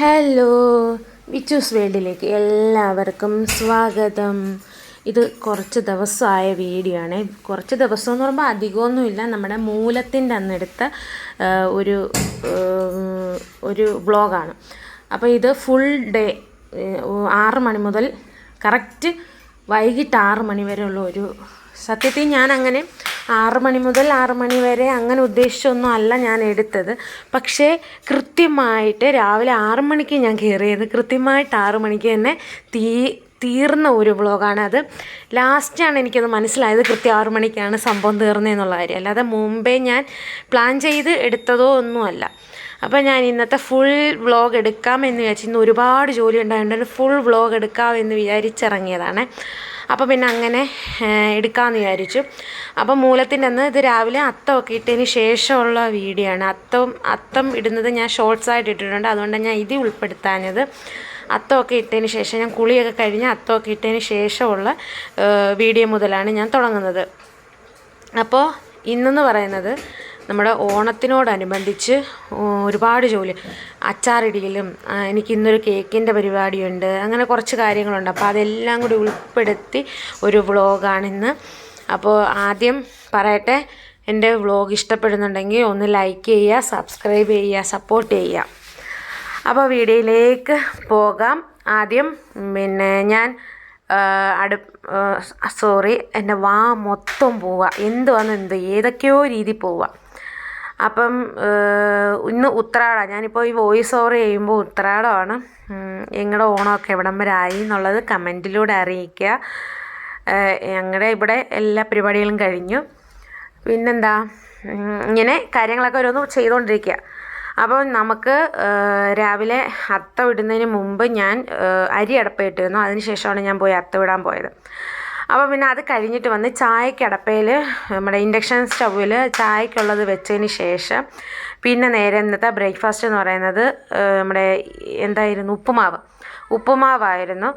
Hello വിച്ചൂസ് വേൾഡിലേക്ക് എല്ലാവർക്കും സ്വാഗതം. ഇത് കുറച്ച് ദിവസമായ വീഡിയോ ആണ്. കുറച്ച് ദിവസം എന്ന് പറയുമ്പോൾ അധികമൊന്നുമില്ല. നമ്മുടെ മൂലത്തിന്റെ അന്നെടുത്ത ഒരു ഒരു ബ്ലോഗാണ് അപ്പോൾ ഇത് ഫുൾ ഡേ ആറ് മണി മുതൽ കറക്റ്റ് വൈകിട്ട് ആറ് മണി വരെയുള്ള ഒരു സത്യത്തിൽ ഞാൻ അങ്ങനെ ആറ് മണി മുതൽ ആറ് മണി വരെ അങ്ങനെ ഉദ്ദേശിച്ചൊന്നും അല്ല ഞാൻ എടുത്തത്. പക്ഷേ കൃത്യമായിട്ട് രാവിലെ ആറ് മണിക്ക് ഞാൻ കയറിയത്. കൃത്യമായിട്ട് ആറ് മണിക്ക് തന്നെ തീ തീർന്ന ഒരു വ്ളോഗാണ് അത്. ലാസ്റ്റാണ് എനിക്കത് മനസ്സിലായത് കൃത്യം ആറ് മണിക്കാണ് സംഭവം തീർന്നതെന്നുള്ള കാര്യം. അല്ലാതെ മുമ്പേ ഞാൻ പ്ലാൻ ചെയ്ത് എടുത്തതോ ഒന്നുമല്ല. അപ്പോൾ ഞാൻ ഇന്നത്തെ ഫുൾ വ്ളോഗ് എടുക്കാമെന്ന് വിചാരിച്ചു ഇന്ന് ഒരുപാട് ജോലി ഉണ്ടായതുകൊണ്ട് ഫുൾ വ്ളോഗ് എടുക്കാമെന്ന് വിചാരിച്ചിറങ്ങിയതാണ്. അപ്പോൾ പിന്നെ അങ്ങനെ എടുക്കാമെന്ന് വിചാരിച്ചു. അപ്പോൾ മൂലത്തിന്റെ അന്ന് ഇത് രാവിലെ അത്തമൊക്കെ ഇട്ടതിന് ശേഷമുള്ള വീഡിയോ ആണ്. അത്തം അത്തം ഇടുന്നത് ഞാൻ ഷോർട്സ് ആയിട്ട് ഇട്ടിട്ടുണ്ട്. അതുകൊണ്ട് ഞാൻ ഇത് ഉൾപ്പെടുത്താഞ്ഞത്. അത്തമൊക്കെ ഇട്ടതിന് ശേഷം ഞാൻ കുളിയൊക്കെ കഴിഞ്ഞ് അത്തമൊക്കെ ഇട്ടതിന് ശേഷമുള്ള വീഡിയോ മുതലാണ് ഞാൻ തുടങ്ങുന്നത്. അപ്പോൾ ഇന്നെന്ന് പറയുന്നത് നമ്മുടെ ഓണത്തിനോടനുബന്ധിച്ച് ഒരുപാട് ജോലി. അച്ചാറിടിയിലും എനിക്ക് ഇന്നൊരു കേക്കിന്റെ പരിപാടിയുണ്ട് അങ്ങനെ കുറച്ച് കാര്യങ്ങളുണ്ട്. അപ്പോൾ അതെല്ലാം കൂടി ഉൾപ്പെടുത്തി ഒരു വ്ളോഗാണിന്ന്. അപ്പോൾ ആദ്യം പറയട്ടെ എന്റെ വ്ളോഗ് ഇഷ്ടപ്പെടുന്നുണ്ടെങ്കിൽ ഒന്ന് ലൈക്ക് ചെയ്യുക സബ്സ്ക്രൈബ് ചെയ്യുക സപ്പോർട്ട് ചെയ്യുക. അപ്പോൾ വീഡിയോയിലേക്ക് പോകാം. ആദ്യം പിന്നെ ഞാൻ അടു സോറി എന്റെ വാ മൊത്തം പോവുക. എന്തുവാന്ന് എന്ത് ഏതൊക്കെയോ രീതി പോവുക. അപ്പം ഇന്ന് ഉത്രാടമാണ് ഞാനിപ്പോൾ ഈ വോയിസ് ഓവർ ചെയ്യുമ്പോൾ ഉത്രാടമാണ്. ഞങ്ങളുടെ ഓണമൊക്കെ എവിടം വരെ ആയി എന്നുള്ളത് കമന്റിലൂടെ അറിയിക്കുക ഞങ്ങളുടെ ഇവിടെ എല്ലാ പരിപാടികളും കഴിഞ്ഞു. പിന്നെന്താ ഇങ്ങനെ കാര്യങ്ങളൊക്കെ ഓരോന്ന് ചെയ്തുകൊണ്ടിരിക്കുക അപ്പോൾ നമുക്ക് രാവിലെ അത്തം ഇടുന്നതിന് മുമ്പ് ഞാൻ അരി അടപ്പയിട്ടിരുന്നു. അതിന് ശേഷമാണ് ഞാൻ പോയി അത്തം ഇടാൻ പോയത്. അപ്പോൾ പിന്നെ അത് കഴിഞ്ഞിട്ട് വന്ന് ചായക്കടപ്പയിൽ നമ്മുടെ ഇൻഡക്ഷൻ സ്റ്റൗവിൽ ചായക്കുള്ളത് വെച്ചതിന് ശേഷം പിന്നെ നേരെ ഇന്നത്തെ ബ്രേക്ക്ഫാസ്റ്റ് എന്ന് പറയുന്നത് നമ്മുടെ എന്തായിരുന്നു ഉപ്പുമാവ്. ഉപ്പുമാവായിരുന്നു.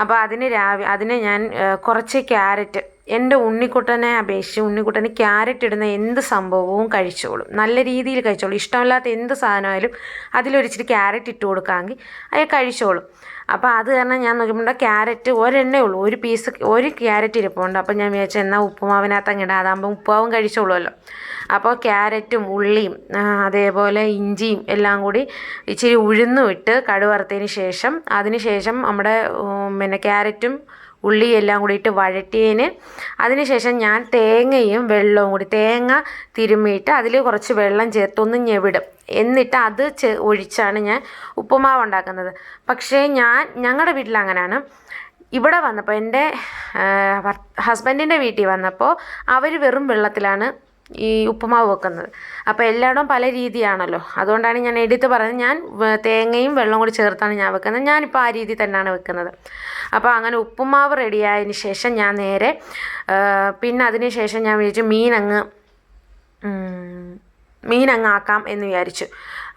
അപ്പോൾ അതിന് രാവിലെ അതിന് ഞാൻ കുറച്ച് ക്യാരറ്റ് എന്റെ ഉണ്ണിക്കുട്ടനെ അപേക്ഷിച്ച് ഉണ്ണിക്കുട്ടന് ക്യാരറ്റ് ഇടുന്ന എന്ത് സംഭവവും കഴിച്ചോളും. നല്ല രീതിയിൽ കഴിച്ചോളും. ഇഷ്ടമില്ലാത്ത എന്ത് സാധനമായാലും അതിലൊരിച്ചിരി ക്യാരറ്റ് ഇട്ട് കൊടുക്കാമെങ്കിൽ അയാൾ കഴിച്ചോളും. അപ്പോൾ അത് കാരണം ഞാൻ നോക്കുമ്പോൾ ക്യാരറ്റ് ഒരെണ്ണേ ഉള്ളൂ. ഒരു പീസ് ഒരു ക്യാരറ്റ് ഇരിപ്പുണ്ട്. അപ്പോൾ ഞാൻ വിചാരിച്ചു എന്നാൽ ഉപ്പുമാവിനകത്ത് അങ്ങ് ഇടാം. അതാകുമ്പോൾ ഉപ്പുമാവും കഴിച്ചോളുമല്ലോ. അപ്പോൾ ക്യാരറ്റും ഉള്ളിയും അതേപോലെ ഇഞ്ചിയും എല്ലാം കൂടി ഇച്ചിരി ഉഴുന്നും ഇട്ട് കടുവറുത്തതിന് ശേഷം അതിന് ശേഷം നമ്മുടെ പിന്നെ ക്യാരറ്റും ഉള്ളി എല്ലാം കൂടി ഇട്ട് വഴറ്റിയതിന് അതിനുശേഷം ഞാൻ തേങ്ങയും വെള്ളവും കൂടി തേങ്ങ തിരുമ്മിയിട്ട് അതിൽ കുറച്ച് വെള്ളം ചേർത്തൊന്ന് ഞെവിടും. എന്നിട്ട് അത് ചെ ഒഴിച്ചാണ് ഞാൻ ഉപ്പുമാവ് ഉണ്ടാക്കുന്നത്. പക്ഷേ ഞാൻ ഞങ്ങളുടെ വീട്ടിൽ അങ്ങനെയാണ് ഇവിടെ വന്നപ്പോൾ എന്റെ ഹസ്ബൻഡിന്റെ വീട്ടിൽ വന്നപ്പോൾ അവർ വെറും വെള്ളത്തിലാണ് ഈ ഉപ്പുമാവ് വെക്കുന്നത്. അപ്പോൾ എല്ലായിടവും പല രീതിയാണല്ലോ. അതുകൊണ്ടാണ് ഞാൻ എടുത്ത് പറഞ്ഞത്. ഞാൻ തേങ്ങയും വെള്ളവും കൂടി ചേർത്താണ് ഞാൻ വെക്കുന്നത്. ഞാനിപ്പോൾ ആ രീതി തന്നെയാണ് വെക്കുന്നത്. അപ്പോൾ അങ്ങനെ ഉപ്പുമാവ് റെഡിയായതിന് ശേഷം ഞാൻ നേരെ പിന്നെ അതിന് ശേഷം ഞാൻ വിചാരിച്ചു മീൻ അങ്ങ് മീൻ അങ്ങ് ആക്കാം എന്ന് വിചാരിച്ചു.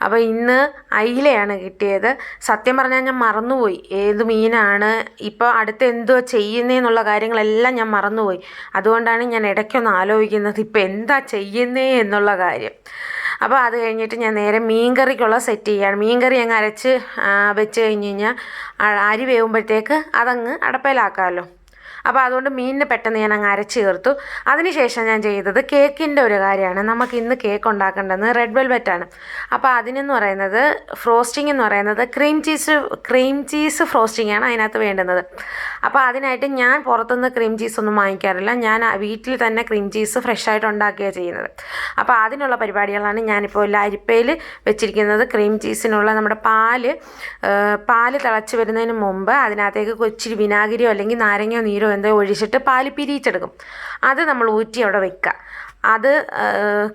അപ്പോൾ ഇന്ന് അയിലയാണ് കിട്ടിയത്. സത്യം പറഞ്ഞാൽ ഞാൻ മറന്നുപോയി. ഏത് മീനാണ് ഇപ്പോൾ അടുത്ത് എന്തുവാ ചെയ്യുന്നതെന്നുള്ള കാര്യങ്ങളെല്ലാം ഞാൻ മറന്നുപോയി. അതുകൊണ്ടാണ് ഞാൻ ഇടയ്ക്കൊന്ന് ആലോചിക്കുന്നത് ഇപ്പോൾ എന്താ ചെയ്യുന്നേ എന്നുള്ള കാര്യം. അപ്പോൾ അത് കഴിഞ്ഞിട്ട് ഞാൻ നേരെ മീൻകറിക്കുള്ള സെറ്റ് ചെയ്യാണ്. മീൻകറി അങ്ങ് അരച്ച് വെച്ച് കഴിഞ്ഞ് കഴിഞ്ഞാൽ അരി വേവുമ്പോഴത്തേക്ക് അതങ്ങ് അടപ്പയിലാക്കാമല്ലോ അപ്പോൾ അതുകൊണ്ട് മീനിന് പെട്ടെന്ന് ഞാൻ അങ്ങ് അരച്ച് ചേർത്തു. അതിനുശേഷം ഞാൻ ചെയ്തത് കേക്കിന്റെ ഒരു കാര്യമാണ്. നമുക്ക് ഇന്ന് കേക്ക് ഉണ്ടാക്കേണ്ടത് റെഡ് വെൽവെറ്റാണ് അപ്പോൾ അതിനെന്ന് പറയുന്നത് ഫ്രോസ്റ്റിംഗ് എന്ന് പറയുന്നത് cream cheese cream cheese frosting ആണ് അതിനകത്ത് വേണ്ടുന്നത്. അപ്പോൾ അതിനായിട്ട് ഞാൻ പുറത്തുനിന്ന് ക്രീം ചീസ് ഒന്നും വാങ്ങിക്കാറില്ല. ഞാൻ വീട്ടിൽ തന്നെ ക്രീം ചീസ് ഫ്രഷ് ആയിട്ട് ഉണ്ടാക്കുകയാണ് ചെയ്യുന്നത്. അപ്പോൾ അതിനുള്ള പരിപാടികളാണ് ഞാനിപ്പോൾ അരിപ്പയിൽ വെച്ചിരിക്കുന്നത്. ക്രീം ചീസിനുള്ള നമ്മുടെ പാൽ പാൽ തിളച്ച് വരുന്നതിന് മുമ്പ് അതിനകത്തേക്ക് ഇച്ചിരി വിനാഗിരിയോ അല്ലെങ്കിൽ നാരങ്ങയോ നീരോ എന്തോ ഒഴിച്ചിട്ട് പാൽ പിരിയിച്ചെടുക്കും. അത് നമ്മൾ ഊറ്റി അവിടെ വെക്കുക. അത്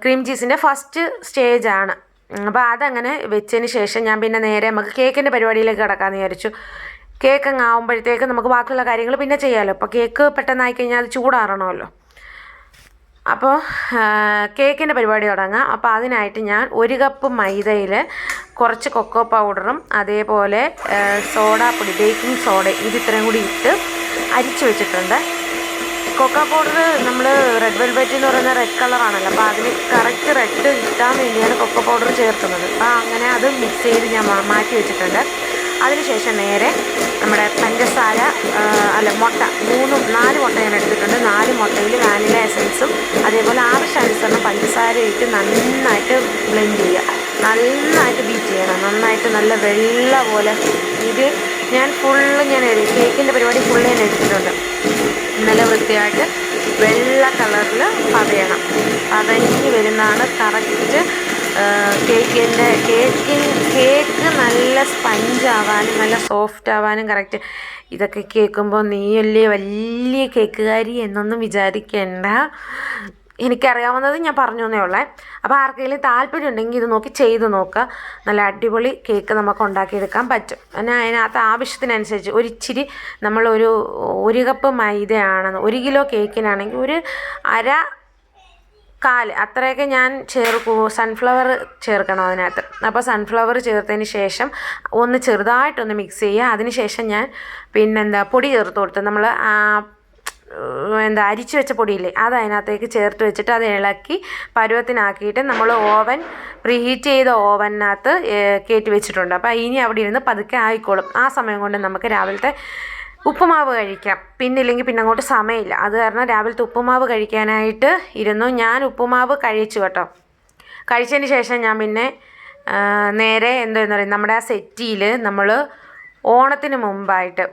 ക്രീം ചീസിന്റെ ഫസ്റ്റ് സ്റ്റേജാണ് അപ്പോൾ അതങ്ങനെ വെച്ചതിന് ശേഷം ഞാൻ പിന്നെ നേരെ നമുക്ക് കേക്കിന്റെ പരിപാടിയിലേക്ക് കിടക്കാമെന്ന് വിചാരിച്ചു. കേക്ക് അങ്ങ് ആകുമ്പോഴത്തേക്ക് നമുക്ക് ബാക്കിയുള്ള കാര്യങ്ങൾ പിന്നെ ചെയ്യാമല്ലോ അപ്പോൾ കേക്ക് പെട്ടെന്നായി കഴിഞ്ഞാൽ ചൂടാറണമല്ലോ. അപ്പോൾ കേക്കിന്റെ പരിപാടി തുടങ്ങാം. അപ്പോൾ അതിനായിട്ട് ഞാൻ ഒരു കപ്പ് മൈദയിൽ കുറച്ച് കൊക്കോ പൗഡറും അതേപോലെ സോഡ സോഡാപ്പൊടി ബേക്കിംഗ് സോഡ ഇത് ഇത്രയും കൂടി ഇട്ട് അരിച്ചു വെച്ചിട്ടുണ്ട്. കൊക്ക പൗഡർ നമ്മൾ റെഡ് വെൽവെറ്റ് എന്ന് പറയുന്ന റെഡ് കളറാണല്ലോ അപ്പോൾ അതിന് കറക്റ്റ് റെഡ് കിട്ടാൻ വേണ്ടിയാണ് കൊക്ക പൗഡർ ചേർക്കുന്നത്. അപ്പോൾ അങ്ങനെ അത് മിക്സ് ചെയ്ത് ഞാൻ മാറ്റി വെച്ചിട്ടുണ്ട്. അതിനുശേഷം നേരെ നമ്മുടെ പഞ്ചസാര അല്ല മുട്ട. മൂന്നും നാല് മുട്ട ഞാൻ എടുത്തിട്ടുണ്ട്. നാല് മുട്ടയിൽ വാനില എസൻസും അതേപോലെ ആവശ്യാനുസരണം പഞ്ചസാര ഇട്ട് നന്നായിട്ട് ബ്ലെൻഡ് ചെയ്യുക. നന്നായിട്ട് ബീറ്റ് ചെയ്യണം. നന്നായിട്ട് നല്ല വെള്ള പോലെ ഇത് ഞാൻ ഫുള്ള് ഞാൻ എഴുതി കേക്കിന്റെ പരിപാടി ഫുള്ള് ഞാൻ എടുത്തിട്ടുണ്ട് നല്ല വൃത്തിയായിട്ട് വെള്ള കളറിൽ പതയണം പതഞ്ഞ് വരുന്നതാണ് കറക്റ്റ് കേക്കിന്റെ കേക്കിൻ കേക്ക് നല്ല സ്പഞ്ച് ആവാനും നല്ല സോഫ്റ്റ് ആവാനും കറക്റ്റ് ഇതൊക്കെ കേൾക്കുമ്പോൾ നീയല്ലേ വലിയ കേക്കുകാരി എന്നൊന്നും വിചാരിക്കേണ്ട. എനിക്കറിയാവുന്നത് ഞാൻ പറഞ്ഞു എന്നേ ഉള്ളേ. അപ്പോൾ ആർക്കെങ്കിലും താല്പര്യം ഉണ്ടെങ്കിൽ ഇത് നോക്കി ചെയ്ത് നോക്കുക നല്ല അടിപൊളി കേക്ക് നമുക്ക് ഉണ്ടാക്കിയെടുക്കാൻ പറ്റും. എന്നാൽ അതിനകത്ത് ആവശ്യത്തിനനുസരിച്ച് ഒരിച്ചിരി നമ്മളൊരു ഒരു കപ്പ് മൈദയാണെന്ന് ഒരു കിലോ കേക്കിനാണെങ്കിൽ ഒരു അര കാൽ അത്രയൊക്കെ ഞാൻ ചേർക്കൂ സൺഫ്ലവർ ചേർക്കണം അതിനകത്ത്. അപ്പോൾ സൺഫ്ലവർ ചേർത്തതിന് ശേഷം ഒന്ന് ചെറുതായിട്ടൊന്ന് മിക്സ് ചെയ്യുക. അതിന് ശേഷം ഞാൻ പിന്നെന്താ പൊടി ചേർത്ത് കൊടുത്ത് നമ്മൾ എന്താ അരിച്ചു വെച്ച പൊടിയില്ലേ അത് അതിനകത്തേക്ക് ചേർത്ത് വെച്ചിട്ട് അത് ഇളക്കി പരുവത്തിനാക്കിയിട്ട് നമ്മൾ ഓവൻ പ്രീഹീറ്റ് ചെയ്ത ഓവനകത്ത് കയറ്റി വെച്ചിട്ടുണ്ട്. അപ്പോൾ ഇനി അവിടെ ഇരുന്ന് പതുക്കെ ആയിക്കോളും. ആ സമയം കൊണ്ട് നമുക്ക് രാവിലത്തെ ഉപ്പുമാവ് കഴിക്കാം. പിന്നെ ഇല്ലെങ്കിൽ പിന്നെ അങ്ങോട്ട് സമയമില്ല. അത് കാരണം രാവിലത്തെ ഉപ്പുമാവ് കഴിക്കാനായിട്ട് ഇരുന്നു. ഞാൻ ഉപ്പുമാവ് കഴിച്ചു കേട്ടോ. കഴിച്ചതിന് ശേഷം ഞാൻ പിന്നെ നേരെ എന്താന്ന് പറയുക നമ്മുടെ ആ സെറ്റിയിൽ നമ്മൾ ഓണത്തിന് മുമ്പായിട്ട്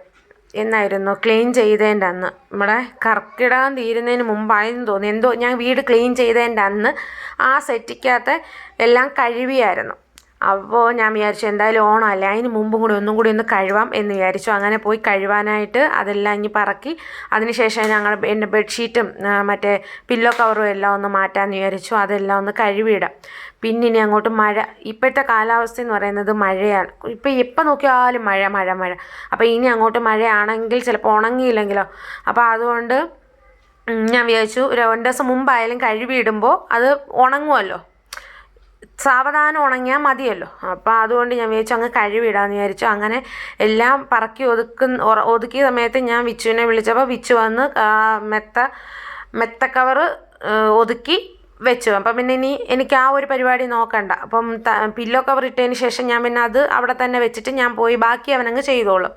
എന്നായിരുന്നു ക്ലീൻ ചെയ്തതിന്റെ അന്ന്. നമ്മുടെ കർക്കിടകം തീരുന്നതിന് മുമ്പായെന്ന് തോന്നി എന്തോ ഞാൻ വീട് ക്ലീൻ ചെയ്തതിന്റെ അന്ന് ആ സെറ്റിക്കകത്ത് എല്ലാം കഴുകിയായിരുന്നു. അപ്പോൾ ഞാൻ വിചാരിച്ചു എന്തായാലും ഓണമല്ലേ അതിന് മുമ്പും കൂടി ഒന്നും കൂടി ഒന്ന് കഴുവാം എന്ന് വിചാരിച്ചു. അങ്ങനെ പോയി കഴുവാനായിട്ട് അതെല്ലാം ഇനി പറക്കി. അതിനുശേഷം ഞങ്ങൾ എന്റെ ബെഡ്ഷീറ്റും മറ്റേ പില്ലോ കവറും എല്ലാം ഒന്ന് മാറ്റാമെന്ന് വിചാരിച്ചു. അതെല്ലാം ഒന്ന് കഴുകിയിടാം പിന്നെ ഇനി അങ്ങോട്ട് മഴ. ഇപ്പോഴത്തെ കാലാവസ്ഥ എന്ന് പറയുന്നത് മഴയാണ്. ഇപ്പോൾ എപ്പോൾ നോക്കിയാലും മഴ മഴ മഴ. അപ്പോൾ ഇനി അങ്ങോട്ട് മഴയാണെങ്കിൽ ചിലപ്പോൾ ഉണങ്ങിയില്ലെങ്കിലോ? അപ്പോൾ അതുകൊണ്ട് ഞാൻ വിചാരിച്ചു ഒരു രണ്ട് ദിവസം മുമ്പായാലും കഴുകിയിടുമ്പോൾ അത് ഉണങ്ങുമല്ലോ? സാവധാനം ഉണങ്ങിയാൽ മതിയല്ലോ. അപ്പോൾ അതുകൊണ്ട് ഞാൻ വിചാരിച്ചു അങ്ങ് കഴിവിടാന്ന് വിചാരിച്ചു. അങ്ങനെ എല്ലാം പറക്കി ഒതുക്കുന്ന ഒതുക്കിയ സമയത്ത് ഞാൻ വിച്ചുവിനെ വിളിച്ചപ്പോൾ വിച്ചു വന്ന് മെത്ത മെത്ത കവറ് ഒതുക്കി വെച്ചു. അപ്പം പിന്നെ ഇനി എനിക്ക് ആ ഒരു പരിപാടി നോക്കണ്ട. അപ്പം പില്ലോ കവർ ഇട്ടതിന് ശേഷം ഞാൻ പിന്നെ അത് അവിടെ തന്നെ വെച്ചിട്ട് ഞാൻ പോയി ബാക്കി അവനങ്ങ് ചെയ്തോളും.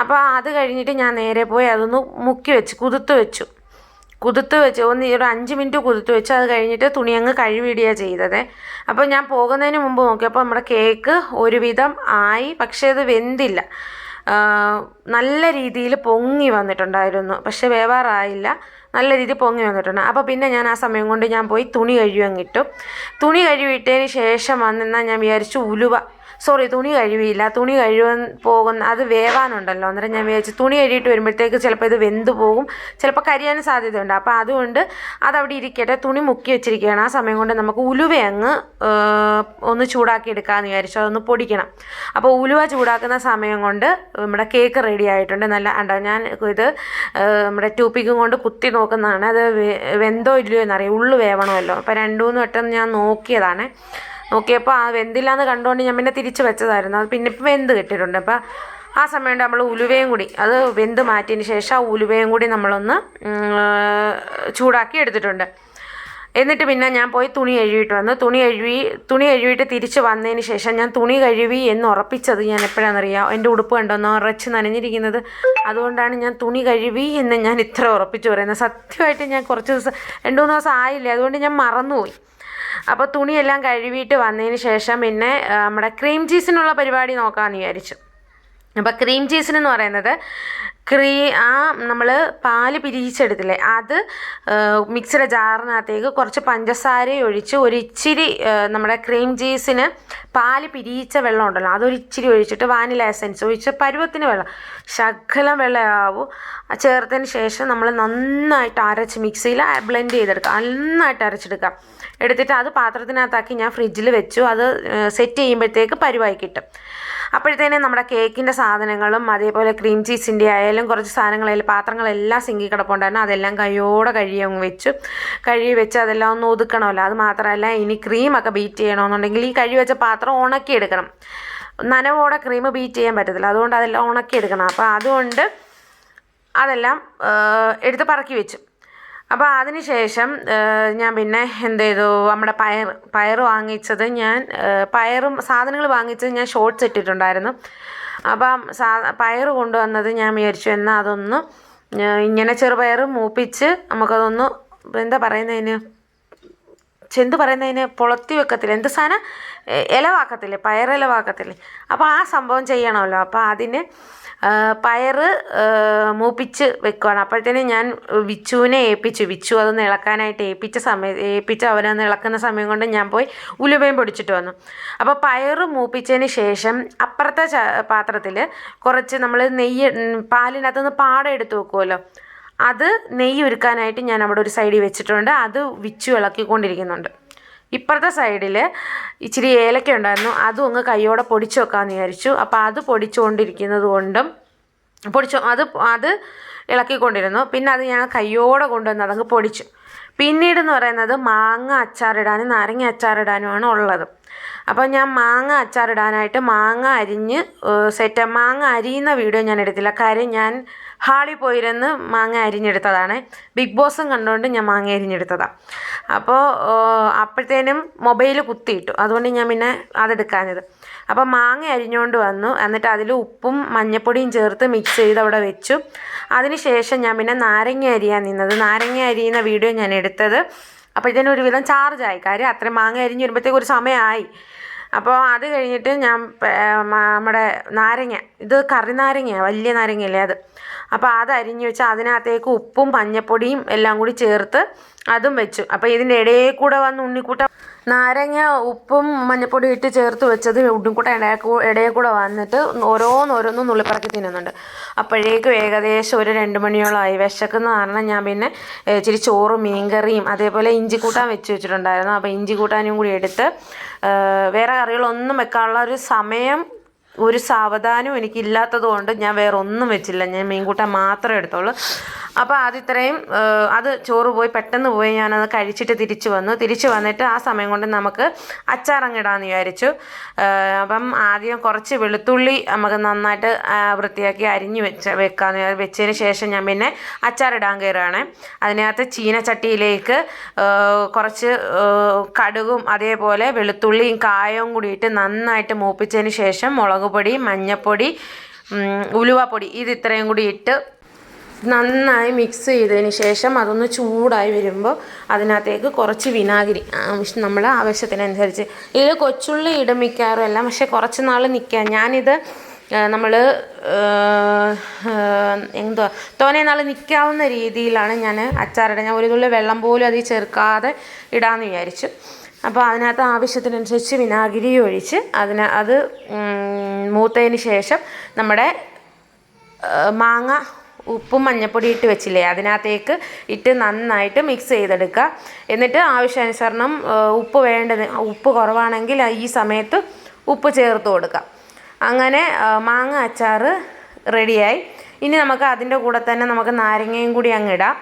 അപ്പോൾ അത് കഴിഞ്ഞിട്ട് ഞാൻ നേരെ പോയി അതൊന്ന് മുക്കി വെച്ച് കുതിർത്ത് വെച്ചു. കുതിർത്ത് വെച്ച് ഒന്ന് ഒരു അഞ്ച് മിനിറ്റ് കുതിർത്ത് വെച്ച് അത് കഴിഞ്ഞിട്ട് തുണി അങ്ങ് കഴുകിയിടുകയാണ് ചെയ്തത്. അപ്പോൾ ഞാൻ പോകുന്നതിന് മുമ്പ് നോക്കിയപ്പോൾ നമ്മുടെ കേക്ക് ഒരുവിധം ആയി പക്ഷേ അത് വെന്തില്ല. നല്ല രീതിയിൽ പൊങ്ങി വന്നിട്ടുണ്ടായിരുന്നു. പക്ഷേ വേവാറായില്ല നല്ല രീതിയിൽ പൊങ്ങി വന്നിട്ടുണ്ട്. അപ്പോൾ പിന്നെ ഞാൻ ആ സമയം കൊണ്ട് ഞാൻ പോയി തുണി കഴുകാൻ കിട്ടും തുണി കഴുകിയിട്ടതിന് ശേഷം വന്നെന്നാൽ ഞാൻ വിചാരിച്ചു ഉലുവ. സോറി തുണി കഴുകിയില്ല. തുണി കഴുകാൻ പോകുന്ന അത് വേവാനുണ്ടല്ലോ. അന്നേരം ഞാൻ വിചാരിച്ചു തുണി കഴുകിയിട്ട് വരുമ്പോഴത്തേക്ക് ചിലപ്പോൾ ഇത് വെന്ത് പോകും. ചിലപ്പോൾ കരിയാനും സാധ്യതയുണ്ട്. അപ്പോൾ അതുകൊണ്ട് അതവിടെ ഇരിക്കട്ടെ. തുണി മുക്കി വെച്ചിരിക്കുകയാണ്. ആ സമയം കൊണ്ട് നമുക്ക് ഉലുവ അങ്ങ് ഒന്ന് ചൂടാക്കി എടുക്കാമെന്ന് വിചാരിച്ചു. അതൊന്ന് പൊടിക്കണം. അപ്പോൾ ഉലുവ ചൂടാക്കുന്ന സമയം കൊണ്ട് നമ്മുടെ കേക്ക് റെഡി ആയിട്ടുണ്ട്. നല്ല ഉണ്ടോ? ഞാൻ ഇത് നമ്മുടെ ടൂപ്പിക്കും കൊണ്ട് കുത്തി നോക്കുന്നതാണ്. അത് വെന്തോ ഇല്ലയോ എന്നറിയാം. ഉള്ളു വേവണമല്ലോ. അപ്പോൾ രണ്ടു മൂന്ന് വട്ടം ഞാൻ നോക്കിയതാണ്. നോക്കിയപ്പോൾ ആ വെന്തില്ല എന്ന് കണ്ടുകൊണ്ട് ഞാൻ പിന്നെ തിരിച്ച് വെച്ചതായിരുന്നു. അത് പിന്നെ ഇപ്പോൾ വെന്ത് കിട്ടിയിട്ടുണ്ട്. അപ്പോൾ ആ സമയം നമ്മൾ ഉലുവയും കൂടി അത് വെന്ത് മാറ്റിയതിന് ശേഷം ആ ഉലുവയും കൂടി നമ്മളൊന്ന് ചൂടാക്കി എടുത്തിട്ടുണ്ട്. എന്നിട്ട് പിന്നെ ഞാൻ പോയി തുണി കഴുകിയിട്ട് വന്നു. തുണി കഴുകി തുണി കഴുകിയിട്ട് തിരിച്ച് വന്നതിന് ശേഷം ഞാൻ തുണി കഴുകി എന്ന് ഉറപ്പിച്ചത് ഞാൻ എപ്പോഴാണെന്നറിയാം? എന്റെ ഉടുപ്പ് കണ്ടോന്നോ? ഉറച്ച് നനഞ്ഞിരിക്കുന്നത്. അതുകൊണ്ടാണ് ഞാൻ തുണി കഴുകി എന്ന് ഞാൻ ഇത്ര ഉറപ്പിച്ച് പറയുന്നത്. സത്യമായിട്ട് ഞാൻ കുറച്ച് ദിവസം രണ്ട് മൂന്ന് ദിവസം ആയില്ലേ? അതുകൊണ്ട് ഞാൻ മറന്നുപോയി. അപ്പോൾ തുണിയെല്ലാം കഴുകിയിട്ട് വന്നതിന് ശേഷം പിന്നെ നമ്മുടെ ക്രീം ചീസിനുള്ള പരിപാടി നോക്കാമെന്ന് വിചാരിച്ചു. അപ്പോൾ ക്രീം ചീസിനെന്ന് പറയുന്നത് ക്രീ ആ നമ്മൾ പാൽ പിരിച്ചെടുത്തില്ലേ അത് മിക്സിയുടെ ജാറിനകത്തേക്ക് കുറച്ച് പഞ്ചസാര ഒഴിച്ച് ഒരു ഇച്ചിരി നമ്മുടെ ക്രീം ചീസിന് പാൽ പിരിയിച്ച വെള്ളം ഉണ്ടല്ലോ അതൊരു ഇച്ചിരി ഒഴിച്ചിട്ട് വാനില എസൻസ് ഒഴിച്ച് പരുവത്തിന് വെള്ളം ശകലം വെള്ളമാവും. ചേർത്തതിന് ശേഷം നമ്മൾ നന്നായിട്ട് അരച്ച് മിക്സിയിൽ ബ്ലെൻഡ് ചെയ്തെടുക്കുക നന്നായിട്ട് അരച്ചെടുക്കാം എടുത്തിട്ട് അത് പാത്രത്തിനകത്താക്കി ഞാൻ ഫ്രിഡ്ജിൽ വെച്ചു. അത് സെറ്റ് ചെയ്യുമ്പോഴത്തേക്ക് പരുവായി കിട്ടും. അപ്പോഴത്തേനും നമ്മുടെ കേക്കിന്റെ സാധനങ്ങളും അതേപോലെ ക്രീം ചീസിന്റെ ആയാലും കുറച്ച് സാധനങ്ങളായാലും പാത്രങ്ങളെല്ലാം സിങ്കി കിടപ്പുണ്ടായിരുന്നു. അതെല്ലാം കയ്യോടെ കഴുകി അങ്ങ് വെച്ചു. കഴുകി വെച്ച് അതെല്ലാം ഒന്ന് ഒതുക്കണമല്ലോ. അത് മാത്രമല്ല ഇനി ക്രീമൊക്കെ ബീറ്റ് ചെയ്യണമെന്നുണ്ടെങ്കിൽ ഈ കഴുകി വെച്ച പാത്രം ഉണക്കിയെടുക്കണം നനവോടെ ക്രീം ബീറ്റ് ചെയ്യാൻ പറ്റത്തില്ല. അതുകൊണ്ട് അതെല്ലാം ഉണക്കിയെടുക്കണം അപ്പോൾ അതുകൊണ്ട് അതെല്ലാം എടുത്ത് പറക്കി വെച്ചു. അപ്പോൾ അതിന് ശേഷം ഞാൻ പിന്നെ എന്ത് ചെയ്തു നമ്മുടെ പയർ പയർ വാങ്ങിച്ചത് ഞാൻ പയറും സാധനങ്ങൾ വാങ്ങിച്ചത് ഞാൻ ഷോർട്ട്സ് ഇട്ടിട്ടുണ്ടായിരുന്നു. അപ്പം സാ പയർ കൊണ്ടുവന്നത് ഞാൻ വിചാരിച്ചു എന്നാൽ അതൊന്ന് ഇങ്ങനെ ചെറുപയർ മൂപ്പിച്ച് നമുക്കതൊന്ന് എന്താ പറയുന്നതിന് ചെന്ത് പറയുന്നതിന് പൊളത്തി വെക്കത്തില്ല? എന്ത് സാധനം? പയർ ഇലവാക്കത്തില്ലേ? പയറിലവാക്കത്തില്ലേ അപ്പോൾ ആ സംഭവം ചെയ്യണമല്ലോ. അപ്പോൾ അതിന് ആ, മൂപ്പിച്ച് വെക്കുവാണ്. അപ്പോഴത്തേനും ഞാൻ വിച്ചുവിനെ ഏൽപ്പിച്ചു. വിച്ചു അതൊന്ന് ഇളക്കാനായിട്ട് ഏൽപ്പിച്ച സമയം ഏൽപ്പിച്ച് അവനൊന്ന് ഇളക്കുന്ന സമയം കൊണ്ട് ഞാൻ പോയി ഉലുവയും പൊടിച്ചിട്ട് വന്നു. അപ്പോൾ പയർ മൂപ്പിച്ചതിന് ശേഷം അപ്പുറത്തെ പാത്രത്തിൽ കുറച്ച് നമ്മൾ നെയ്യ് പാലിനകത്ത് പാലിനകത്തുനിന്ന് പാട എടുത്ത് വെക്കുമല്ലോ അത് നെയ്യ് ഒരുക്കാനായിട്ട് ഞാൻ അവിടെ ഒരു സൈഡിൽ വെച്ചിട്ടുണ്ട്. അത് വിച്ചു ഇളക്കിക്കൊണ്ടിരിക്കുന്നുണ്ട്. ഇപ്പുറത്തെ സൈഡിൽ ഇച്ചിരി ഏലക്ക ഉണ്ടായിരുന്നു. അതും അങ്ങ് കൈയോടെ പൊടിച്ച് വെക്കാമെന്ന് വിചാരിച്ചു. അപ്പോൾ അത് പൊടിച്ചുകൊണ്ടിരിക്കുന്നത് കൊണ്ടും പൊടിച്ചു അത് അത് ഇളക്കിക്കൊണ്ടിരുന്നു. പിന്നെ അത് ഞാൻ കയ്യോടെ കൊണ്ടുവന്ന് അതങ്ങ് പൊടിച്ചു. പിന്നീട് എന്ന് പറയുന്നത് മാങ്ങ അച്ചാറിടാനും നാരങ്ങ അച്ചാറിടാനുമാണ് ഉള്ളത്. അപ്പോൾ ഞാൻ മാങ്ങ അച്ചാറിടാനായിട്ട് മാങ്ങ അരിഞ്ഞ് സെറ്റ് മാങ്ങ അരിയുന്ന വീഡിയോ ഞാൻ എടുത്തില്ല. കാര്യം ഞാൻ ഹാളിൽ പോയിരുന്ന് മാങ്ങ അരിഞ്ഞെടുത്തതാണ്. ബിഗ് ബോസും കണ്ടുകൊണ്ട് ഞാൻ മാങ്ങ അരിഞ്ഞെടുത്തതാണ് അപ്പോൾ അപ്പോഴത്തേനും മൊബൈൽ കുത്തിയിട്ടു. അതുകൊണ്ട് ഞാൻ പിന്നെ അതെടുക്കാഞ്ഞത്. അപ്പോൾ മാങ്ങ അരിഞ്ഞുകൊണ്ട് വന്നു. എന്നിട്ട് അതിൽ ഉപ്പും മഞ്ഞപ്പൊടിയും ചേർത്ത് മിക്സ് ചെയ്ത് അവിടെ വെച്ചു. അതിനുശേഷം ഞാൻ പിന്നെ നാരങ്ങ അരിയാൻ നിന്നത്. നാരങ്ങ അരിയുന്ന വീഡിയോ ഞാൻ എടുത്തത്. അപ്പോഴത്തേനും ഒരുവിധം ചാർജായി കാര്യം അത്രയും മാങ്ങ അരിഞ്ഞ് വരുമ്പോഴത്തേക്ക് ഒരു സമയമായി. അപ്പോൾ അത് കഴിഞ്ഞിട്ട് ഞാൻ നമ്മുടെ നാരങ്ങ. ഇത് കറി നാരങ്ങയാണ് വലിയ നാരങ്ങയല്ലേ അത്? അപ്പോൾ അത് അരിഞ്ഞ് വെച്ച് അതിനകത്തേക്ക് ഉപ്പും മഞ്ഞപ്പൊടിയും എല്ലാം കൂടി ചേർത്ത് അതും വെച്ചു. അപ്പോൾ ഇതിന്റെ ഇടയിൽ കൂടെ വന്ന് ഉണ്ണിക്കൂട്ട നാരങ്ങ ഉപ്പും മഞ്ഞപ്പൊടിയും ഇട്ട് ചേർത്ത് വെച്ചത് ഉണ്ണിക്കൂട്ട ഇടയിൽ കൂടെ വന്നിട്ട് ഓരോന്നോരോന്നും നുള്ളിപ്പറക്കി തിന്നുന്നുണ്ട്. അപ്പോഴേക്കും ഏകദേശം ഒരു രണ്ട് മണിയോളമായി. വിശക്കുന്ന കാരണം ഞാൻ പിന്നെ ഇച്ചിരി ചോറും മീൻകറിയും അതേപോലെ ഇഞ്ചി കൂട്ടാൻ വെച്ച് വെച്ചിട്ടുണ്ടായിരുന്നു. അപ്പോൾ ഇഞ്ചി കൂട്ടാനും കൂടി എടുത്ത് വേറെ കറികളൊന്നും വെക്കാനുള്ള ഒരു സമയം ഒരു സാവധാനവും എനിക്കില്ലാത്തത് കൊണ്ട് ഞാൻ വേറെ ഒന്നും വെച്ചില്ല. ഞാൻ മീൻകൂട്ടം മാത്രമേ എടുത്തോളൂ അപ്പോൾ അത് ഇത്രയും അത് ചോറ് പോയി പെട്ടെന്ന് പോയി ഞാനത് കഴിച്ചിട്ട് തിരിച്ചു വന്നു. തിരിച്ചു വന്നിട്ട് ആ സമയം കൊണ്ട് നമുക്ക് അച്ചാറങ്ങിടാമെന്ന് വിചാരിച്ചു. അപ്പം ആദ്യം കുറച്ച് വെളുത്തുള്ളി നമുക്ക് നന്നായിട്ട് വൃത്തിയാക്കി അരിഞ്ഞ് വെച്ച വെക്കാമെന്ന് വെച്ചതിന് ശേഷം ഞാൻ പിന്നെ അച്ചാറിടാൻ കയറുകയാണ്. അതിനകത്ത് ചീനച്ചട്ടിയിലേക്ക് കുറച്ച് കടുകും അതേപോലെ വെളുത്തുള്ളിയും കായവും കൂടിയിട്ട് നന്നായിട്ട് മൂപ്പിച്ചതിന് ശേഷം മുളക് പൊടി മഞ്ഞൾപ്പൊടി ഉലുവപ്പൊടി ഇത് ഇത്രയും കൂടി ഇട്ട് നന്നായി മിക്സ് ചെയ്തതിന് ശേഷം അതൊന്ന് ചൂടായി വരുമ്പോൾ അതിനകത്തേക്ക് കുറച്ച് വിനാഗിരി നമ്മുടെ ആവശ്യത്തിനനുസരിച്ച്. ഇത് കൊച്ചുള്ളി ഇടും മിക്കാറും എല്ലാം പക്ഷെ കുറച്ച് നാൾ നിൽക്കാം ഞാനിത് നമ്മൾ എന്തുവാ തോനെ നാൾ നിൽക്കാവുന്ന രീതിയിലാണ് ഞാൻ അച്ചാറിടുക ഞാൻ ഒരു തുള്ളി വെള്ളം പോലും അതിൽ ചേർക്കാതെ ഇടാമെന്ന് വിചാരിച്ചു. അപ്പോൾ അതിനകത്ത് ആവശ്യത്തിനനുസരിച്ച് വിനാഗിരി ഒഴിച്ച് അതിന് അത് മൂത്തതിന് ശേഷം നമ്മുടെ മാങ്ങ ഉപ്പും മഞ്ഞപ്പൊടി ഇട്ട് വെച്ചില്ലേ അതിനകത്തേക്ക് ഇട്ട് നന്നായിട്ട് മിക്സ് ചെയ്തെടുക്കുക എന്നിട്ട് ആവശ്യാനുസരണം ഉപ്പ് വേണ്ടത് ഉപ്പ് കുറവാണെങ്കിൽ ഈ സമയത്ത് ഉപ്പ് ചേർത്ത് കൊടുക്കുക അങ്ങനെ മാങ്ങ അച്ചാർ റെഡിയായി ഇനി നമുക്ക് അതിന്റെ കൂടെ തന്നെ നമുക്ക് നാരങ്ങയും കൂടി അങ്ങ് ഇടാം.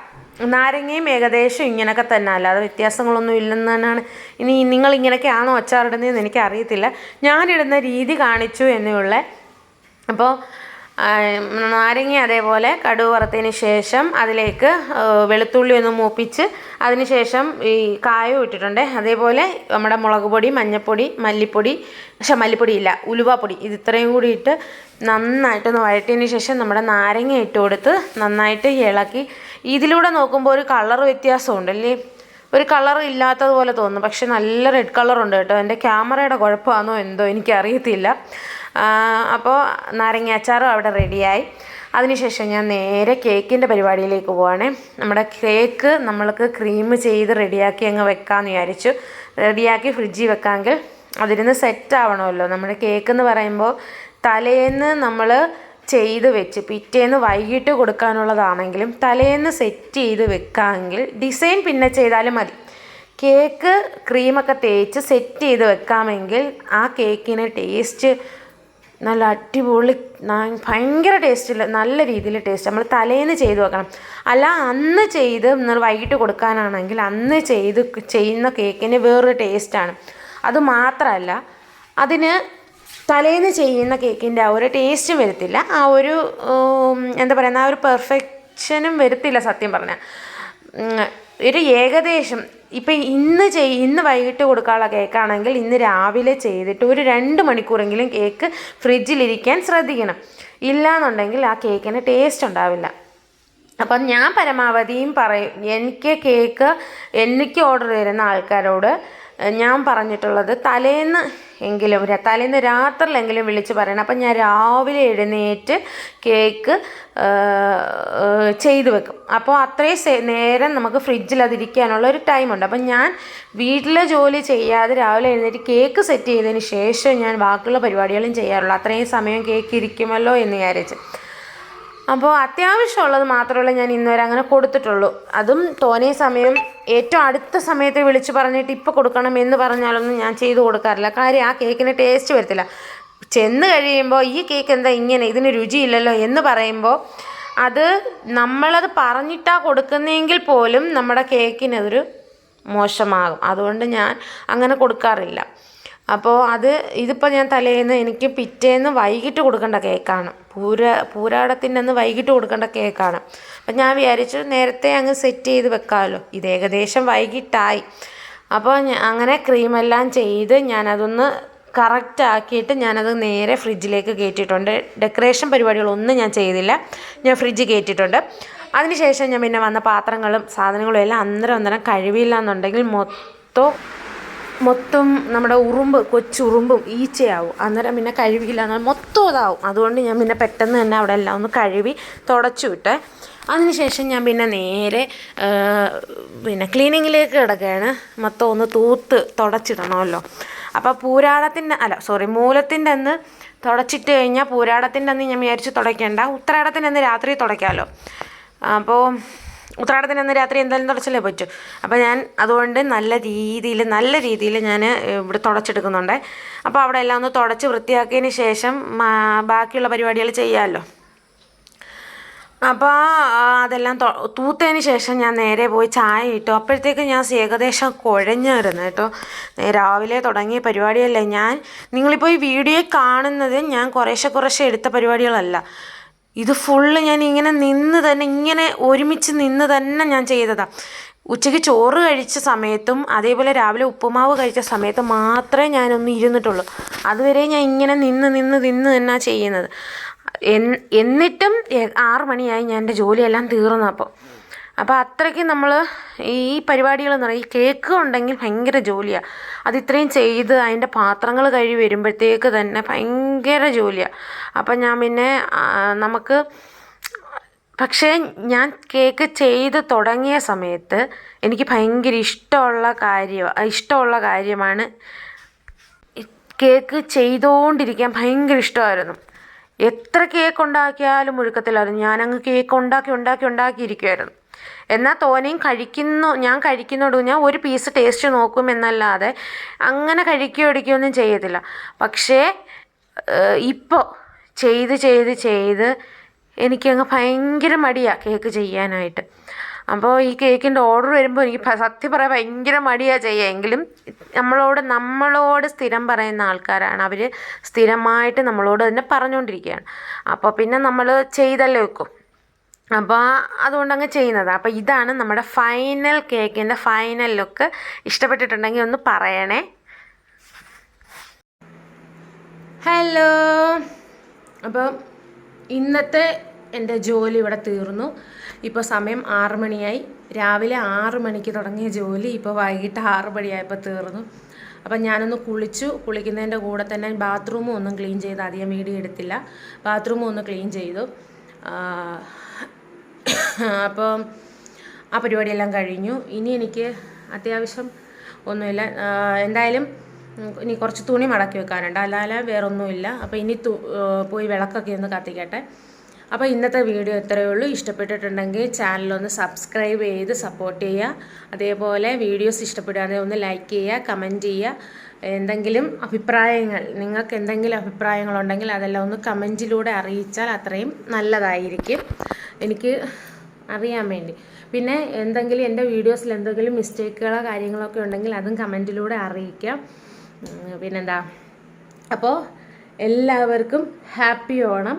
നാരങ്ങയും ഏകദേശം ഇങ്ങനെയൊക്കെ തന്നെ. അല്ലാതെ വ്യത്യാസങ്ങളൊന്നും ഇല്ലെന്ന് തന്നെയാണ് ഇനി നിങ്ങൾ ഇങ്ങനെയൊക്കെയാണോ അച്ചാറിടുന്നതെന്ന് എനിക്കറിയത്തില്ല. ഞാനിടുന്ന രീതി കാണിച്ചു എന്നേ അപ്പോൾ നാരങ്ങ അതേപോലെ കടുവ് വറുത്തതിന് ശേഷം അതിലേക്ക് വെളുത്തുള്ളി ഒന്ന് മൂപ്പിച്ച് അതിന് ശേഷം ഈ കായവും ഇട്ടിട്ടുണ്ട്. അതേപോലെ നമ്മുടെ മുളക് പൊടി മഞ്ഞൾപ്പൊടി മല്ലിപ്പൊടി പക്ഷെ മല്ലിപ്പൊടി ഇല്ല ഉലുവാപ്പൊടി ഇത് ഇത്രയും കൂടി ഇട്ട് നന്നായിട്ടൊന്ന് വഴറ്റിയതിന് ശേഷം നമ്മുടെ നാരങ്ങ ഇട്ട് കൊടുത്ത് നന്നായിട്ട് ഇളക്കി ഇതിലൂടെ നോക്കുമ്പോൾ ഒരു കളർ വ്യത്യാസമുണ്ടല്ലേ ഒരു കളർ ഇല്ലാത്തതുപോലെ തോന്നുന്നു പക്ഷെ നല്ല റെഡ് കളറുണ്ട് കേട്ടോ. എന്റെ ക്യാമറയുടെ കുഴപ്പമാണോ എന്തോ എനിക്കറിയത്തില്ല. അപ്പോൾ നാരങ്ങ അച്ചാറും അവിടെ റെഡിയായി അതിനുശേഷം ഞാൻ നേരെ കേക്കിന്റെ പരിപാടിയിലേക്ക് പോവാണേ. നമ്മുടെ കേക്ക് നമ്മൾക്ക് ക്രീം ചെയ്ത് റെഡിയാക്കി അങ്ങ് വെക്കാമെന്ന് വിചാരിച്ചു. റെഡിയാക്കി ഫ്രിഡ്ജിൽ വെക്കാമെങ്കിൽ അതിരുന്ന് സെറ്റ് ആവണമല്ലോ. നമ്മുടെ കേക്ക് എന്ന് പറയുമ്പോൾ തലേന്ന് നമ്മൾ ചെയ്ത് വെച്ച് പിറ്റേന്ന് വൈകിട്ട് കൊടുക്കാനുള്ളതാണെങ്കിലും തലേന്ന് സെറ്റ് ചെയ്ത് വെക്കാമെങ്കിൽ ഡിസൈൻ പിന്നെ ചെയ്താലും മതി. കേക്ക് ക്രീമൊക്കെ തേച്ച് സെറ്റ് ചെയ്ത് വെക്കാമെങ്കിൽ ആ കേക്കിന് ടേസ്റ്റ് നല്ല അടിപൊളി ഭയങ്കര ടേസ്റ്റില്ല നല്ല രീതിയിൽ ടേസ്റ്റ് നമ്മൾ തലേന്ന് ചെയ്ത് വെക്കണം. അല്ല അന്ന് ചെയ്ത് വൈകിട്ട് കൊടുക്കാനാണെങ്കിൽ അന്ന് ചെയ്ത് ചെയ്യുന്ന കേക്കിന് വേറൊരു ടേസ്റ്റാണ് അത് മാത്രമല്ല അതിന് തലേന്ന് ചെയ്യുന്ന കേക്കിന്റെ ആ ഒരു ടേസ്റ്റും വരത്തില്ല. ആ ഒരു എന്താ പറയുക ആ ഒരു പെർഫെക്ഷനും വരത്തില്ല സത്യം പറഞ്ഞാൽ ഒരു ഏകദേശം ഇപ്പം ഇന്ന് ചെയ് ഇന്ന് വൈകിട്ട് കൊടുക്കാനുള്ള കേക്കാണെങ്കിൽ ഇന്ന് രാവിലെ ചെയ്തിട്ട് ഒരു രണ്ട് മണിക്കൂറെങ്കിലും കേക്ക് ഫ്രിഡ്ജിലിരിക്കാൻ ശ്രദ്ധിക്കണം. ഇല്ലാന്നുണ്ടെങ്കിൽ ആ കേക്കിന് ടേസ്റ്റ് ഉണ്ടാവില്ല. അപ്പം ഞാൻ പരമാവധിയും പറയും എനിക്ക് കേക്ക് എനിക്ക് ഓർഡർ തരുന്ന ആൾക്കാരോട് ഞാൻ പറഞ്ഞിട്ടുള്ളത് തലേന്ന് എങ്കിലും തലേന്ന് രാത്രിയിലെങ്കിലും വിളിച്ച് പറയണം. അപ്പം ഞാൻ രാവിലെ എഴുന്നേറ്റ് കേക്ക് ആ, വെക്കും. അപ്പോൾ അത്രയും നേരം നമുക്ക് ഫ്രിഡ്ജിൽ അതിരിക്കാനുള്ള ഒരു ടൈമുണ്ട്. അപ്പം ഞാൻ വീട്ടിലെ ജോലി ചെയ്യാതെ രാവിലെ എഴുന്നേറ്റ് കേക്ക് സെറ്റ് ചെയ്തതിന് ശേഷം ഞാൻ ബാക്കിയുള്ള പരിപാടികളും ചെയ്യാറുള്ളൂ. അത്രയും സമയം കേക്ക് ഇരിക്കുമല്ലോ എന്ന് വിചാരിച്ച്. അപ്പോൾ അത്യാവശ്യമുള്ളത് മാത്രമല്ല ഞാൻ ഇന്നുവരെ അങ്ങനെ കൊടുത്തിട്ടുള്ളൂ. അതും തോനെ സമയം ഏറ്റവും അടുത്ത സമയത്ത് വിളിച്ച് പറഞ്ഞിട്ട് ഇപ്പോൾ കൊടുക്കണം എന്ന് പറഞ്ഞാലൊന്നും ഞാൻ ചെയ്തു കൊടുക്കാറില്ല. കാര്യം ആ കേക്കിന് ടേസ്റ്റ് വരത്തില്ല. ചെന്ന് കഴിയുമ്പോൾ ഈ കേക്ക് എന്താ ഇങ്ങനെ ഇതിന് രുചിയില്ലല്ലോ എന്ന് പറയുമ്പോൾ അത് നമ്മളത് പറഞ്ഞിട്ടാ കൊടുക്കുന്നതെങ്കിൽ പോലും നമ്മുടെ കേക്കിനതൊരു മോശമാകും. അതുകൊണ്ട് ഞാൻ അങ്ങനെ കൊടുക്കാറില്ല. അപ്പോൾ അത് ഇതിപ്പോൾ ഞാൻ തലേന്ന് എനിക്ക് പിറ്റേന്ന് വൈകിട്ട് കൊടുക്കേണ്ട കേക്കാണ്. പൂര പൂരാടത്തിന്റെ അന്ന് വൈകിട്ട് കൊടുക്കേണ്ട കേക്കാണ്. അപ്പം ഞാൻ വിചാരിച്ചു നേരത്തെ അങ്ങ് സെറ്റ് ചെയ്ത് വെക്കാമല്ലോ ഇത് ഏകദേശം വൈകിട്ടായി. അപ്പോൾ അങ്ങനെ ക്രീമെല്ലാം ചെയ്ത് ഞാനതൊന്ന് കറക്റ്റ് ആക്കിയിട്ട് ഞാനത് നേരെ ഫ്രിഡ്ജിലേക്ക് കയറ്റിയിട്ടുണ്ട് ഡെക്കറേഷൻ പരിപാടികളൊന്നും ഞാൻ ചെയ്തില്ല. ഞാൻ ഫ്രിഡ്ജ് കയറ്റിയിട്ടുണ്ട് അതിനുശേഷം ഞാൻ പിന്നെ വന്ന പാത്രങ്ങളും സാധനങ്ങളും എല്ലാം അന്നേരം അന്നേരം കഴിവില്ല എന്നുണ്ടെങ്കിൽ മൊത്തം മൊത്തം നമ്മുടെ ഉറുമ്പ് കൊച്ചുറുമ്പും ഈച്ചയാവും. അന്നേരം പിന്നെ കഴുകിയില്ല. മൊത്തം ഇതാവും. അതുകൊണ്ട് ഞാൻ പിന്നെ പെട്ടെന്ന് തന്നെ അവിടെ എല്ലാം ഒന്ന് കഴുകി തുടച്ചു വിട്ടെ. അതിനുശേഷം ഞാൻ പിന്നെ നേരെ പിന്നെ ക്ലീനിങ്ങിലേക്ക് കിടക്കുകയാണ്. മൊത്തം ഒന്ന് തൂത്ത് തുടച്ചിടണമല്ലോ. അപ്പോൾ പൂരാടത്തിന്റെ അല്ല സോറി മൂലത്തിന്റെ അന്ന് തുടച്ചിട്ട് കഴിഞ്ഞാൽ പൂരാടത്തിന്റെ അന്ന് ഞാൻ വിചാരിച്ച് തുടയ്ക്കേണ്ട. ഉത്തരാടത്തിന്റെ അന്ന് രാത്രി തുടയ്ക്കാമല്ലോ. അപ്പോൾ ഉത്രാടത്തിന് അന്ന് രാത്രി എന്തായാലും തുടച്ചല്ലേ പറ്റൂ. അപ്പോൾ ഞാൻ അതുകൊണ്ട് നല്ല രീതിയിൽ നല്ല രീതിയിൽ ഞാൻ ഇവിടെ തുടച്ചെടുക്കുന്നുണ്ട്. അപ്പോൾ അവിടെ എല്ലാം ഒന്ന് തുടച്ച് വൃത്തിയാക്കിയതിന് ശേഷം ബാക്കിയുള്ള പരിപാടികൾ ചെയ്യാമല്ലോ അപ്പോൾ അതെല്ലാം തൂത്തതിന് ശേഷം ഞാൻ നേരെ പോയി ചായ ഇട്ടു. അപ്പോഴത്തേക്ക് ഞാൻ ഏകദേശം കുഴഞ്ഞായിരുന്നു കേട്ടോ. രാവിലെ തുടങ്ങിയ പരിപാടിയല്ലേ ഞാൻ. നിങ്ങളിപ്പോൾ ഈ വീഡിയോ കാണുന്നത് ഞാൻ കുറേശ്ശെ കുറേശ്ശെ എടുത്ത പരിപാടികളല്ല. ഇത് ഫുള്ള് ഞാൻ ഇങ്ങനെ നിന്ന് തന്നെ ഇങ്ങനെ ഒരുമിച്ച് നിന്ന് തന്നെ ഞാൻ ചെയ്തതാ. ഉച്ചയ്ക്ക് ചോറ് കഴിച്ച സമയത്തും അതേപോലെ രാവിലെ ഉപ്പുമാവ് കഴിച്ച സമയത്ത് മാത്രമേ ഞാനൊന്ന് ഇരുന്നിട്ടുള്ളൂ. അതുവരെ ഞാൻ ഇങ്ങനെ നിന്ന് നിന്ന് നിന്ന് തന്നെ ചെയ്യുന്നത്. എന്നിട്ടും ആറ് മണിയായി ഞാൻ എന്റെ ജോലിയെല്ലാം തീർന്നു അപ്പോൾ അത്രയ്ക്ക് നമ്മൾ ഈ പരിപാടികൾ എന്ന് പറയുക ഈ കേക്ക് ഉണ്ടെങ്കിൽ ഭയങ്കര ജോലിയാണ് അത് ഇത്രയും ചെയ്ത് അതിന്റെ പാത്രങ്ങൾ കഴുകി വരുമ്പോഴത്തേക്ക് തന്നെ ഭയങ്കര ജോലിയാണ് അപ്പം ഞാൻ പിന്നെ നമുക്ക് പക്ഷേ ഞാൻ കേക്ക് ചെയ്ത് തുടങ്ങിയ സമയത്ത് എനിക്ക് ഭയങ്കര ഇഷ്ടമുള്ള കാര്യം ഇഷ്ടമുള്ള കാര്യമാണ് കേക്ക് ചെയ്തുകൊണ്ടിരിക്കാൻ ഭയങ്കര ഇഷ്ടമായിരുന്നു. എത്ര കേക്ക് ഉണ്ടാക്കിയാലും ഒഴുക്കത്തിലായിരുന്നു ഞാനങ്ങ് കേക്ക് ഉണ്ടാക്കി ഉണ്ടാക്കി ഉണ്ടാക്കിയിരിക്കുമായിരുന്നു എന്നാൽ തോനെയും കഴിക്കുന്നു ഞാൻ കഴിക്കുന്നുള്ളൂ ഞാൻ ഒരു പീസ് ടേസ്റ്റ് നോക്കും എന്നല്ലാതെ അങ്ങനെ കഴിക്കുകയോ ഇടിക്കുകയൊന്നും ചെയ്യത്തില്ല. പക്ഷേ ഇപ്പോൾ ചെയ്ത് ചെയ്ത് ചെയ്ത് എനിക്കങ്ങ് ഭയങ്കര മടിയാണ് കേക്ക് ചെയ്യാനായിട്ട്. അപ്പോൾ ഈ കേക്കിന്റെ ഓർഡർ വരുമ്പോൾ എനിക്ക് സത്യം പറയാൻ ഭയങ്കര മടിയാണ് ചെയ്യുക എങ്കിലും നമ്മളോട് നമ്മളോട് സ്ഥിരം പറയുന്ന ആൾക്കാരാണ്. അവർ സ്ഥിരമായിട്ട് നമ്മളോട് തന്നെ പറഞ്ഞുകൊണ്ടിരിക്കുകയാണ് അപ്പോൾ പിന്നെ നമ്മൾ ചെയ്തല്ലേ വെക്കും. അപ്പോൾ അതുകൊണ്ടങ്ങ് ചെയ്യുന്നത്. അപ്പോൾ ഇതാണ് നമ്മുടെ ഫൈനൽ കേക്കിന്റെ ഫൈനൽ ലുക്ക് ഇഷ്ടപ്പെട്ടിട്ടുണ്ടെങ്കിൽ ഒന്ന് പറയണേ. ഹലോ അപ്പോൾ ഇന്നത്തെ എന്റെ ജോലി ഇവിടെ തീർന്നു. ഇപ്പോൾ സമയം ആറ് മണിയായി. രാവിലെ ആറ് മണിക്ക് തുടങ്ങിയ ജോലി ഇപ്പോൾ വൈകിട്ട് ആറ് മണിയായപ്പോൾ തീർന്നു. അപ്പം ഞാനൊന്ന് കുളിച്ചു. കുളിക്കുന്നതിന്റെ കൂടെ തന്നെ ബാത്റൂമും ഒന്നും ക്ലീൻ ചെയ്ത് അധികം വീഡിയോ എടുത്തില്ല. ബാത്റൂമും ഒന്ന് ക്ലീൻ ചെയ്തു. ആ, അപ്പം ആ പരിപാടിയെല്ലാം കഴിഞ്ഞു. ഇനി എനിക്ക് അത്യാവശ്യം ഒന്നുമില്ല. എന്തായാലും ഇനി കുറച്ച് തുണി മടക്കി വെക്കാനുണ്ട്. അല്ലാതെ വേറൊന്നുമില്ല. അപ്പോൾ ഇനി പോയി വിളക്കൊക്കെ ഒന്ന് കത്തിക്കട്ടെ. അപ്പോൾ ഇന്നത്തെ വീഡിയോ ഇത്രയേ ഉള്ളൂ. ഇഷ്ടപ്പെട്ടിട്ടുണ്ടെങ്കിൽ ചാനലൊന്ന് സബ്സ്ക്രൈബ് ചെയ്ത് സപ്പോർട്ട് ചെയ്യുക. അതേപോലെ വീഡിയോസ് ഇഷ്ടപ്പെടുകയാണെങ്കിൽ ഒന്ന് ലൈക്ക് ചെയ്യുക കമന്റ് ചെയ്യുക. എന്തെങ്കിലും അഭിപ്രായങ്ങൾ നിങ്ങൾക്ക് എന്തെങ്കിലും അഭിപ്രായങ്ങളുണ്ടെങ്കിൽ അതെല്ലാം ഒന്ന് കമന്റിലൂടെ അറിയിച്ചാൽ അത്രയും നല്ലതായിരിക്കും. എനിക്ക് അറിയാൻ വേണ്ടി. പിന്നെ എന്തെങ്കിലും എന്റെ വീഡിയോസിൽ എന്തെങ്കിലും മിസ്റ്റേക്കുകളോ കാര്യങ്ങളൊക്കെ ഉണ്ടെങ്കിൽ അതും കമന്റിലൂടെ അറിയിക്കാം. പിന്നെന്താ? അപ്പോൾ എല്ലാവർക്കും ഹാപ്പി ഓണം.